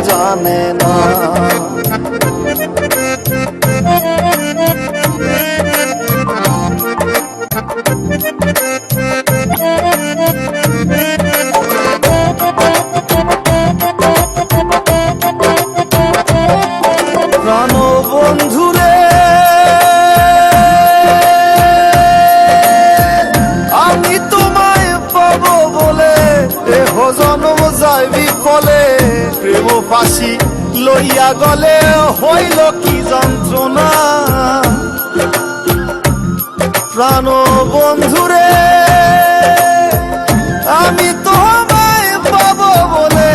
জানে না। ফাঁসি লইয়া গলে হইল কি যন্ত্রণা? প্রাণ বন্ধুরে আমি তোমায় পাবো বলে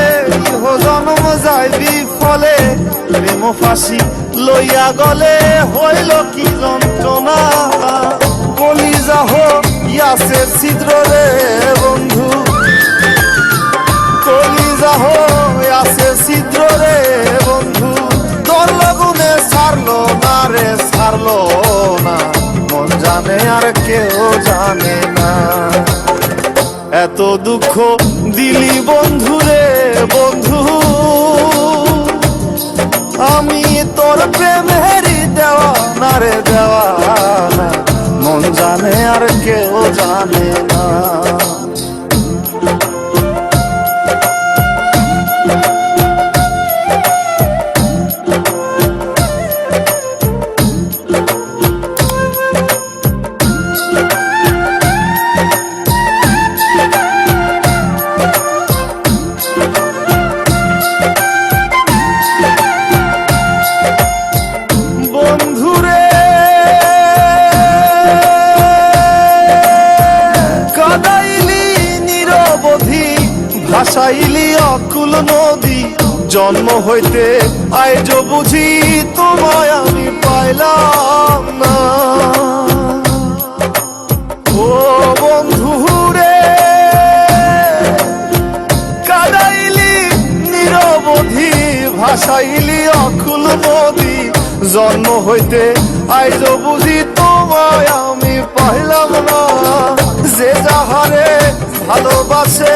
জন্ম যায় বিফলে প্রেম ফাঁসি লইয়া গলে হইল কি যন্ত্রণা? কলি যাহ ইয়াসে ছিদ্র রে বন্ধু। কলি যাহ দুঃখ দিলি বন্ধু রে বন্ধু আমি তোর প্রেমেরই দেওয়া না রে দেওয়া। মন জানে আর কেউ জানে না ভাসাইলি অকুল নদী। জন্ম হইতে আইজ বুঝি তোমায় আমি পাইলাম না। ও বন্ধুরে কাদাইলি নিরবধি, ভাসাইলি অকুল নদী। জন্ম হইতে আইজ বুঝি তোমায় আমি পাইলাম না। যে যাহারে ভালোবাসে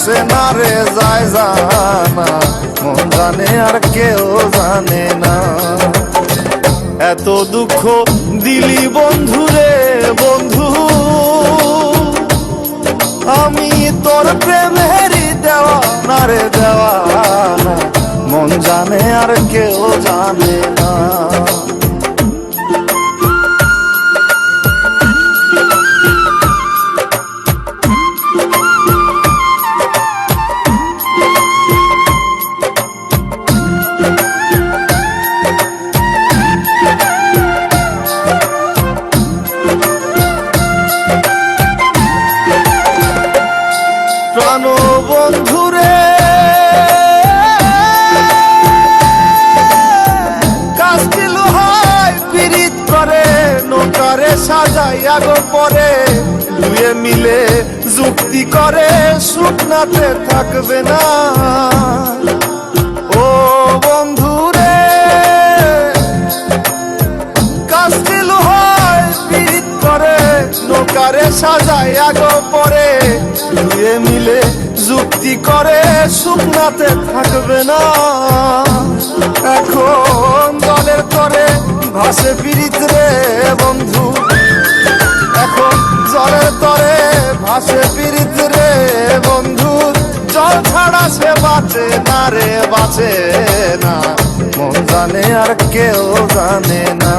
যাইছে না রে যায় জানা। মন জানে আর কেউ জানে না। এত দুঃখ দিলি বন্ধু রে বন্ধু। আমি তোর প্রেমেরই দেওয়া না রে দেওয়া। মন জানে আর কেউ প্রাণ বন্ধুরে করে পরে। মিলে যুক্তি করে শুকনাতে থাকবে না। নৌকারে সাজাই আগো পরে। দুয়ে মিলে যুক্তি করে শুকনাতে থাকবে না। এখন দলের করে ভাসে পিরিত রে বন্ধু। এখন জলের তরে ভাসে পিরিত রে বন্ধু। জল ছাড়া সে বাঁচে না রে, বাঁচে না। মন জানে আর কেউ জানে না।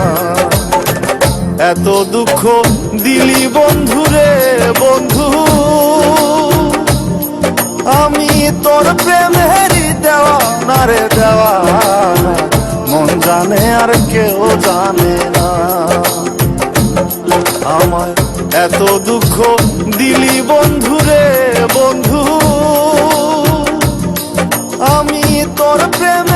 এত দুঃখ দিলি বন্ধু রে বন্ধু। আমি তোর প্রেমেরই দেওয়া না রে দেওয়া মন জানে আর কেউ জানে না। আমায় এত দুঃখ দিলি বন্ধু রে বন্ধু। আমি তোর প্রেম